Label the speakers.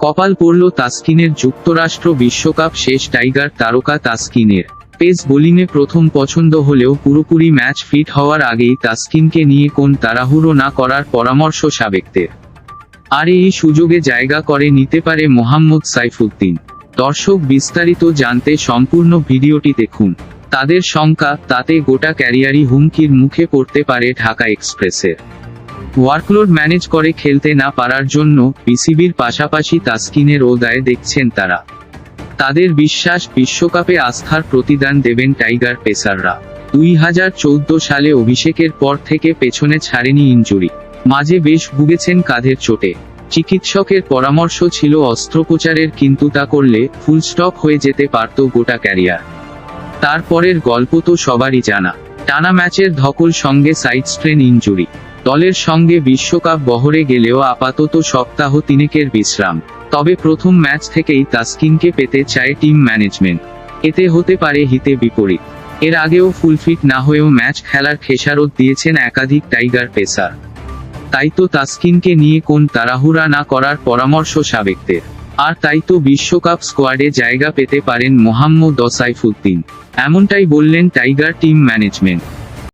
Speaker 1: কপাল পড়ল তাসকিনের যুক্তরাষ্ট্র বিশ্বকাপ শেষ টাইগার তারকা তাসকিনের। পেস বোলিংয়ে প্রথম পছন্দ হলেও পুরোপুরি ম্যাচ ফিট হওয়ার আগেই তাসকিনকে নিয়ে কোন তাড়াহুড়ো না করার পরামর্শ সাবেকদের। আর এই সুযোগে জায়গা করে নিতে পারে মোহাম্মদ সাইফুদ্দিন। দর্শক বিস্তারিত জানতে সম্পূর্ণ ভিডিওটি দেখুন। তাদের শঙ্কা, তাতে গোটা ক্যারিয়ারই হুমকির মুখে পড়তে পারে ঢাকা এক্সপ্রেসের। ওয়ার্কলোড ম্যানেজ করে খেলতে না পারার জন্য পিসিবির পাশাপাশি তাসকিনের ও দায় দেখছেন তারা। তাদের বিশ্বাস, বিশ্বকাপে আস্থার প্রতিদান দেবেন টাইগার পেসাররা। দুই হাজার চৌদ্দ সালে অভিষেকের পর থেকে পেছনে ছাড়েনি ইনজুরি। মাঝে বেশ ভুগেছেন কাঁধের চোটে। চিকিৎসকের পরামর্শ ছিল অস্ত্রোপচারের, কিন্তু তা করলে ফুল স্টপ হয়ে যেতে পারত গোটা ক্যারিয়ার। তারপরের গল্প তো সবারই জানা। টানা ম্যাচের ধকল সঙ্গে সাইড স্ট্রেন ইনজুরি। দলের সঙ্গে বিশ্বকাপ বহরে গেলেও আপাতত সপ্তাহ তিনেকের বিশ্রাম। তবে প্রথম ম্যাচ থেকেই তাসকিনকে পেতে চায় টিম ম্যানেজমেন্ট। এতে হতে পারে হিতে বিপরীত। এর আগেও ফুলফিট না হয়েও ম্যাচ খেলার খেসারত দিয়েছেন একাধিক টাইগার পেসার। তাই তো তাসকিনকে নিয়ে কোন তাড়াহুড়া না করার পরামর্শ সাবেকদের। আর তাই তো বিশ্বকাপ স্কোয়াডে জায়গা পেতে পারেন মোহাম্মদ দসাইফুদ্দিন এমনটাই বললেন টাইগার টিম ম্যানেজমেন্ট।